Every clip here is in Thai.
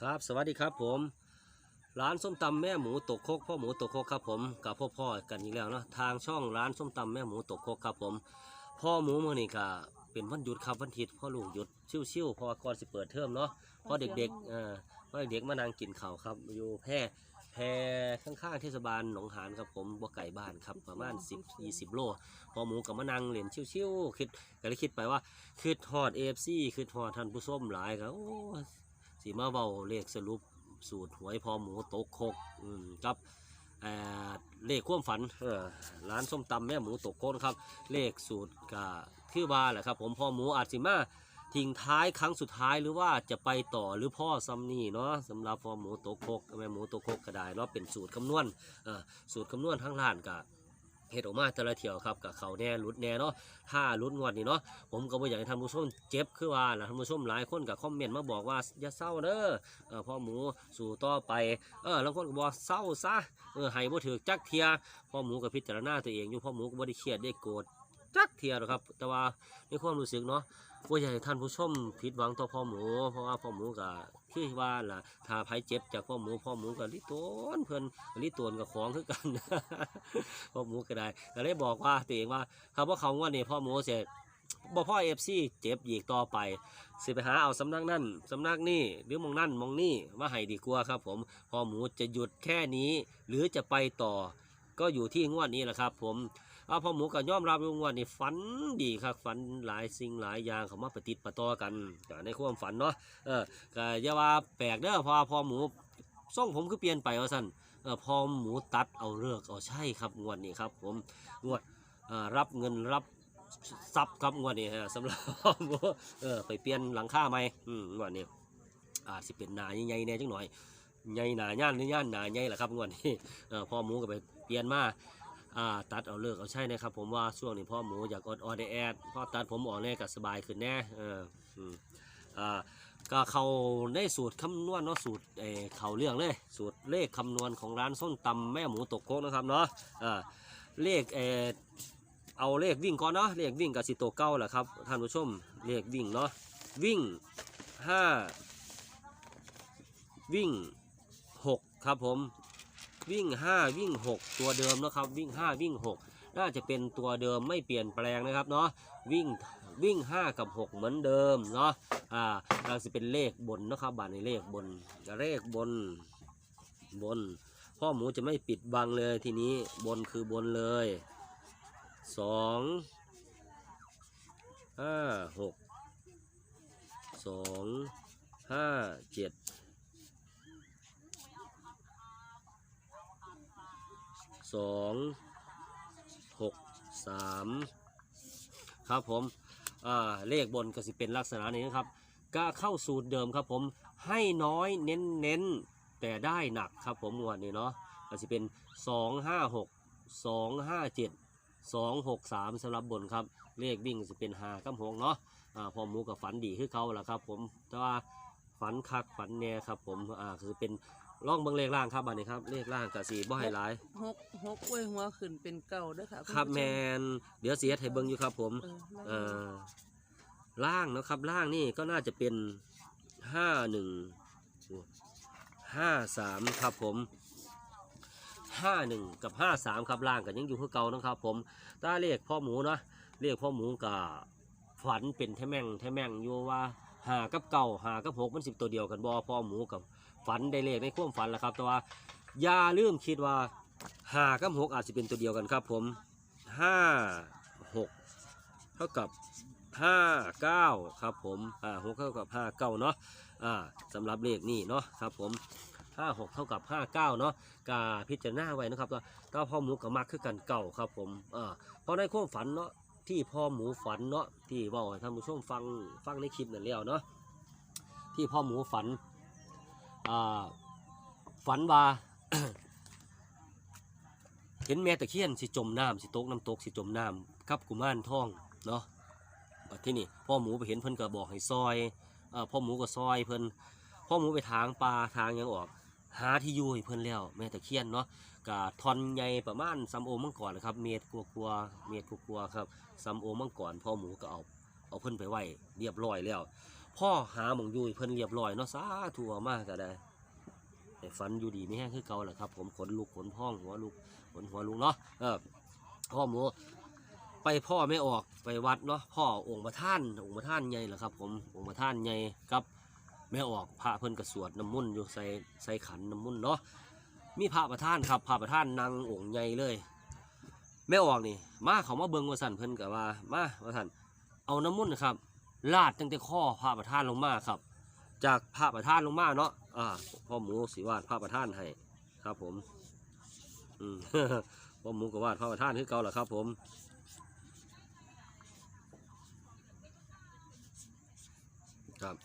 ครับสวัสดีครับผมร้านส้มตำแม่หมูตกครกพ่อหมูตกครกครับผมกับพ่อพ่อกันอีกแล้วเนาะทางช่องร้านส้มตำแม่หมูตกครกครับผม พ่อหมูมือนี่ก็เป็นวันหยุดครับวันอาทิตย์พ่อลูกหยุดชิวๆเพอก่อนสิเปิดเทอมเนาะเพราะเด็กๆเอ่อเพราะเด็กๆมานั่งกินข้าวครับอยู่แพร่แพร่ข้างๆเทศบาลหนองหานครับผมบ่ไก่บ้านครับประมาณ10 20 โลพ่อหมูกับมานั่งเล่นชิวๆคิดก็เลยคิดไปว่าคือฮอด AFC คือฮอดท่านผู้ชมหลายครับโอ้ สีมาเบาเลขสรุปสูตรหวยพอหมูตกคกอืมครับเลขความฝันร้านส้มตำแม่หมูตกโคกนครับ เลขสูตรก็คือว่าแหละครับ ผมพ่อหมูอาจสิมาทิ้งท้ายครั้งสุดท้ายหรือว่าจะไปต่อหรือพ่อซัมนี่เนาะสำหรับพ่อหมูตกคกแม่หมูตกคกก็ได้เนาะเป็นสูตรคำนวณสูตรคำนวณทั้งร้านก็ เฮ็ดออกมาแต่ละเที่ยวครับกับเขาแน่หลุดแน่เนาะถ้าหลุดงวดนี่เนาะผมก็บ่อยากให้ท่านผู้ชมเจ็บคือว่าล่ะท่านผู้ชมหลายคนกับคอมเมนต์มาบอกว่าอย่าเศร้าเด้อเออพ่อหมูสู่ต่อไปเออแล้วคนก็บอกเศร้าซะเออให้บ่ถือจักเทียพ่อหมูกับพิจารณาตัวเองอยู่พ่อหมูก็บ่ได้เครียดได้โกรธจักเทียหรอกครับ แต่ว่าในความรู้สึกเนาะ บ่อยากให้ท่านผู้ชมผิดหวังต่อพ่อหมู เพราะว่าพ่อหมูก็คือว่าล่ะถ้าไผเจ็บจากพ่อหมูพ่อหมูก็ลิโตนเพิ่อนลิโตนกับของคือกัน พ่อหมูก็ได้ก็เลยบอกว่าตัวเองว่าคำว่าเขาว่านี่พ่อหมูเสร็จบ่พ่อเอฟซีเจ็บอีกต่อไป สิไปหาเอาสำนักนั่นสำนักนี่หรือมองนั่นมองนี่มาให้ดีกว่าครับผมพ่อหมูจะหยุดแค่นี้ หรือจะไปต่อ ก็อยู่ที่งวดนี้แหละครับ ผม อาพอหมูก็ยอมรับว่างวดนี้ฝันดีครับฝันหลายสิ่งหลายอย่างเขามาปฏิดประต่อกันก็ในความฝันเนาะเออก็อย่าว่าแปลกเด้อพอพอหมูส่งผมคือเปลี่ยนไปว่าสั่นเออพอหมูตัดเอาเลิกเอาใช่ครับงวดนี้ครับ ผมงวดรับเงินรับซับครับงวดนี้ฮะสำหรับเออไปเปลี่ยนหลังคาไหมอืมงวดนี้อาจสิเป็นหนาใหญ่ๆแน่จังหน่อยใหญ่หนาย่านหรือย่านหนาใหญ่แหละครับงวดนี้เออพ่อหมูก็ไปเปลี่ยนมา ตัดเอาเลิกเอาใช่นะครับ ผมว่าช่วงนี้พ่อหมูอยากอดออดแอดพ่อตัดผมออกแน่ก็สบายขึ้นแน่เอออ่าก็เขาได้สูตรคำนวณเนาะสูตรเออเขาเรื่องเลย สูตรเลขคำนวณของร้านส้นตำแม่หมูตกโคกนะครับเนาะอ่าเลขเออเอาเลขวิ่งก่อนเนาะเลขวิ่งกับสิโตเก้าแหละครับท่านผู้ชมเลขวิ่งเนาะวิ่งห้าวิ่งหกครับผม วิ่งห้าวิ่งหกตัวเดิมนะครับวิ่งห้าวิ่งหกน่าจะเป็นตัวเดิมไม่เปลี่ยนแปลงนะครับเนาะวิ่งวิ่งห้ากับหกเหมือนเดิมเนาะอ่าเราจะเป็นเลขบนนะครับบานในเลขบนเลขบนบนพ่อหมูจะไม่ปิดบังเลยทีนี้บนคือบนเลยสองห้าหกสองห้าเจ็ด สองหกสามครับผมเลขบนก็สิเป็นลักษณะนี้นะครับ ก็เข้าสูตรเดิมครับผมให้น้อยเน้นเน้นแต่ได้หนักครับผมงวดนี้เนาะก็สิเป็นสองห้าหกสองห้าเจ็ดสองหกสามสำหรับบนครับ เลขวิ่งจะเป็นหากับหงเนาะอ่าพอหมูกับฝันดีคือเขาแหละครับผมแต่ว่าฝันคักฝันแน่ครับผมอ่าคือเป็น ล่องเบิงเลขล่างครับบัดนี้ครับเลขล่างกับสีบ่ให้หลาย หกหกไว้หัวขึ้นเป็นเก่าเด้อค่ะณครับผู้ชแมนเดี๋ยวเสียให้เบิงอยู่ครับ ผมเออเอ่อล่างเนาะครับล่างนี่ก็น่าจะเป็นห้าหนึ่งห้าสามครับผมห้าหนึ่งกับห้าสามครับล่างกันยังอยู่คือเก่านะครับ ผมตาเลขพ่อหมูเนาะเลขพ่อหมูกับฝันเป็นแท้แม่งแท้แม่งอยู่ว่าหากับเก่าหากับหกมันสิบตัวเดียวกันบอพ่อหมูกับ ฝันได้เลขในความฝันแหละครับ แต่ว่าอย่าลืมคิดว่าหากับหกอาจจะเป็นตัวเดียวกันครับผมห้าหกเท่ากับห้าเก้าครับผมอ่าหกเท่ากับห้าเก้าเนาะอ่าสำหรับเลขนี่เนาะครับผมห้าหกเท่ากับห้าเก้าเนาะกาพิจารณาไว้นะครับว่าก็พ่อหมูกับมักคือกันเก่าครับผมอ่าเพราะในความฝันเนาะที่พ่อหมูฝันเนาะที่บอกให้ท่านผู้ชมฟังฟังในคลิปนั่นแล้วเนาะที่พ่อหมูฝัน ฝันว่าเห็นแม่ตะเคียนสิจมน้ำสิตกน้ำตกสิจมน้ำกับกุมารทองเนาะที่นี่พ่อหมูไปเห็นเพิ่นก็บอกให้ซอยอพ่อหมูก็ซอยเพิ่นพ่อหมูไปทางปลาทางยังออก หาที่อยู่ให้เพิ่นแล้วแม่ตะเคียนเนาะกะทอนใหญ่ประมาณซัมโอมังกรนะครับ เมตรกลัวๆเมตรกลัวๆครับซัมโอมังกรพ่อหมูก็เอาเอาเพิ่นไปไว้เรียบร้อยแล้ว พ่อหาหมองยู่ให้เพิ่นเรียบร้อยเนาะสาธุเอามากก็ได้แต่ฝันอยู่ดีไม่แห้งคือเก่าแหละครับ ผมขนลุกขนพองหัวลุกขนหัวลุกเนาะเออพ่อหมูไปพ่อไม่ออกไปวัดเนาะพ่อองค์ประท่านองค์ประท่านใหญ่แหละครับ ผมองค์ประท่านใหญ่กับแม่ออกพระเพิ่นกระสวดน้ำมุ่นอยู่ใส่ใส่ขันน้ำมุ่นเนาะมีพระประท่านครับพระประท่านนางองค์ใหญ่เลยแม่ออกนี่มาเขามาเบิ่งว่าสันเพิ่นกับว่ามาว่าสันเอาน้ำมุ่นนะครับ ลาดตั้งแต่ข้อพระประทานลงมาครับ จากพระประทานลงมาเนาะอ่าพ่อหมูสิวาดพระประทานให้ครับผมอืมพ่อหมูก็วาดพระประทานคือเก่าแหละครับ ผมครับ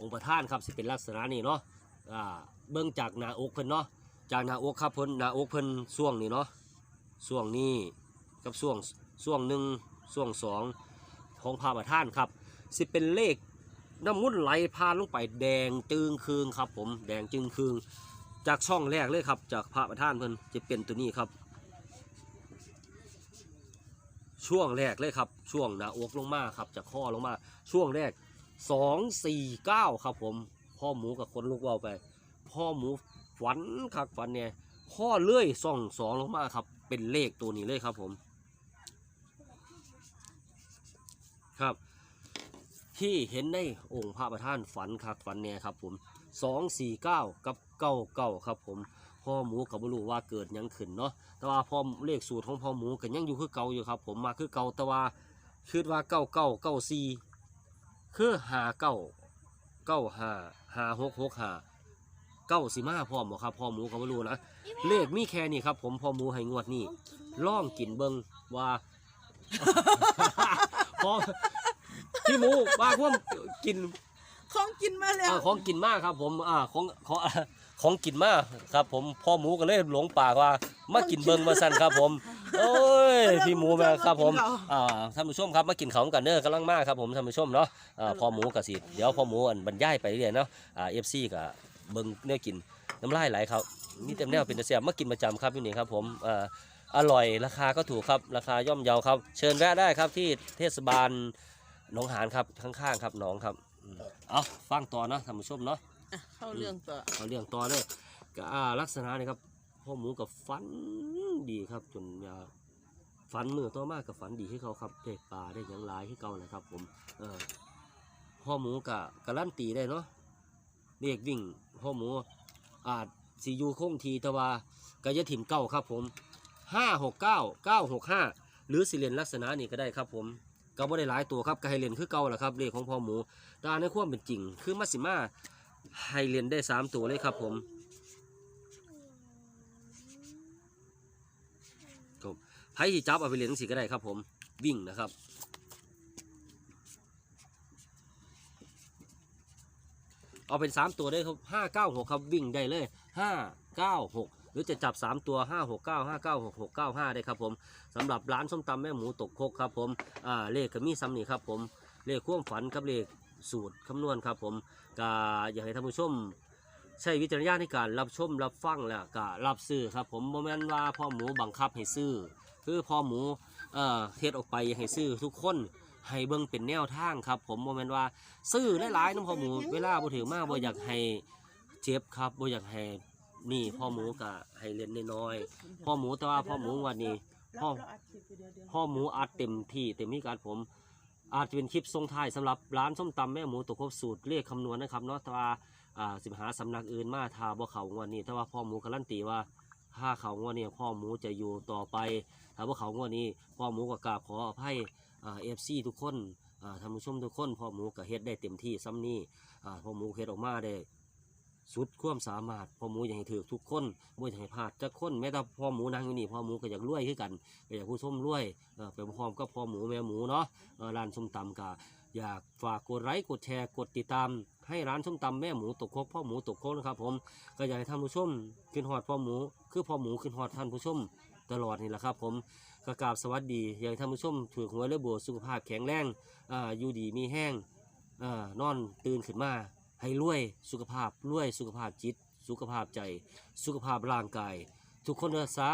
องค์ประธานครับสิเป็นลักษณะนี้เนาะอ่าเบิ่งจากหน้าอกเพิ่นเนาะจากหน้าอกครับเพิ่นหน้าอกเพิ่นช่วงนี้เนาะช่วงนี้กับช่วงช่วงหนึ่ง ช่วงสองของพระประธานครับ สิเป็นเลขน้ำมุนไหลพานลงไปแดงจึงคืงครับ ผมแดงจึงคืงจากช่องแรกเลยครับ จากพระประธานเพิ่นจะเป็นตัวนี้ครับ ช่วงแรกเลยครับ ช่วงหน้าอกลงมาครับ จากข้อลงมาช่วงแรกสองสี่เก้าครับผม พ่อหมูกับคนลูกเว่าไป พ่อหมูฝันคักฝันเนี่ยพ่อเลื่อยส่องสองลงมาครับ เป็นเลขตัวนี้เลยครับผม ครับ ที่เห็นในองค์พระประธานฝันคักฝันเนี่ยครับผมสองสี่เก้ากับเก้าเก้าครับผมพ่อหมูกับบรู้ว่าเกิดหยังขึ้นเนาะแต่ว่าพ่อเลขสูตรของพ่อหมูก็ยังอยู่คือเก่าอยู่ครับ ผมมาคือเก่าแต่ว่าคิดว่าเก้าเก้าเก้าสี่คือหาเก้าเก้าหาหาหกหกหาเก้าสิมาพ่อหมอครับพ่อหมูก็บ่รู้นะเลขมีแค่นี้ครับ ผมพ่อหมูให้งวดนี้ล่องกินเบิงว่าพอ พี่หมูว่าพวกกินของกินมาแล้ว อ่าของกินมากครับผมอ่าของของของกินมากครับ ผมพ่อหมูก็เลยหลงปากว่ามากินเบิงมาสั่นครับ ผมโอ้ยพี่หมูมาครับผมอ่าท่านผู้ชมครับมากินของกันเด้อกำลังมากครับผมท่านผู้ชมเนาะอ่าพ่อหมูกับสิเดี๋ยวพ่อหมูอันบรรยายไปเรื่อยๆเนาะอ่าเอฟซีกับเบิงเนี่ยกินน้ำลายไหลครับมีเต็มแนวเป็นตะเสียบมากินประจำครับอยู่นี่ครับ ผมอ่าอร่อยราคาก็ถูกครับราคาย่อมเยาครับ เชิญแวะได้ครับที่เทศบาล หนองหานครับข้างๆครับหนองครับอืมเอาฟังต่อเนาะท่านผู้ชมเนาะ อะเข้าเรื่องต่อ เอาเรื่องต่อเลยก็อ่าลักษณะนี่ครับพ่อหมูกับฝันดีครับจนยาฝันมือต่อมากกับฝันดีให้เขาครับเด็กป่าได้หยังหลายให้เขาเลยครับ ผมเออพ่อหมูกับการันตีได้เนาะเรียกวิ่งพ่อหมูอาจสียูคงทีแต่ว่ากายถิ่มเก้าครับผมห้าหกเก้าเก้าหกห้าหรือสิเรียนลักษณะนี้ก็ได้ครับผม ก็บ่ได้หลายตัวครับก็ให้เรียนคือเก่าแหละครับเลขของพ่อหมูแต่ในความเป็นจริง คือมัสสิมาให้เรียนได้สามตัวเลยครับผมครับไพ่ที่จับเอาไปเรียนสิก็ได้ครับผมวิ่งนะครับเอาเป็นสามตัวได้ครับห้าเก้าหกครับ วิ่งได้เลยห้าเก้า หรือจะจับสามตัวห้าหกเก้าห้าเก้าหกหกเก้าห้าได้ครับผมสำหรับร้านส้มตำแม่หมูตกคกครับผมอ่าเลขก็มีซ้ำนี่ครับผมเลขความฝันกับเลขสูตรคำนวณครับผมก็อยากให้ท่านผู้ชมใช้วิจารณญาณในการรับชมรับฟังแล้วก็รับซื้อครับผมโมเมนว่าพ่อหมูบังคับให้ซื้อ คือพ่อหมูเอ่อเทศออกไปอยากให้ซื้อทุกคนให้เบิ่งเป็นแนวทางครับ ผมโมเมนว่าซื้อหลายๆน้ำพ่อหมูเวลาบ่ถือมากบ่อยากให้เจ็บครับบ่อยากให้ นี่พ่อหมูก็ให้เล่นน้อยๆพ่อหมูแต่ว่าพ่อหมูวันนี้ พ่อ พ่อหมูอัดเต็มที่เต็มที่การผม อาจจะเป็นคลิปทรงท้ายสำหรับร้านส้มตำแม่หมูตัวครบสูตรเลขคำนวณนะครับเนาะแต่ว่าอ่าสิบหาสำนักอื่นมาทาบ่เขางวดนี้แต่ว่าพ่อหมูการันตีว่าถ้าเขางวดนี้พ่อหมูจะอยู่ต่อไปถ้าบ่เขางวดนี้พ่อหมูก็กราบขออภัยอ่าเอฟซีทุกคนอ่าท่านผู้ชมทุกคนพ่อหมูก็เฮ็ดได้เต็มที่ซ้ำนี้อ่าพ่อหมูเฮ็ดออกมาได้ สุดความสามารถพ่อหมูอยากให้ถือทุกคนบ่อยากให้พลาดจักคนแม้แต่พ่อหมูนั่งอยู่นี่พ่อหมูก็อยากรวยคือกันก็อยากผู้ชมรวยเออไปพร้อมกับพ่อหมูแม่หมูเนาะเออร้านส้มตำก็อยากฝากกดไลค์กดแชร์กดติดตาม ให้ร้านส้มตำแม่หมูตกคกพ่อหมูตกคกนะครับผมก็อยากให้ท่านผู้ชมขึ้นฮอดพ่อหมู คือพ่อหมูขึ้นฮอดท่านผู้ชมตลอดนี่แหละครับผมก็กราบสวัสดี อยากให้ท่านผู้ชมถือหัวเรือบัวสุขภาพแข็งแรงอ่าอยู่ดีมีแห้งอ่านอนตื่นขึ้นมา ให้รวยสุขภาพรวยสุขภาพจิต สุขภาพใจ สุขภาพร่างกาย ทุกคนเด้อสา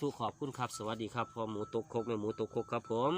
ธุขอบคุณครับ สวัสดีครับพ่อหมูตกคกแม่หมูตกคกครับผม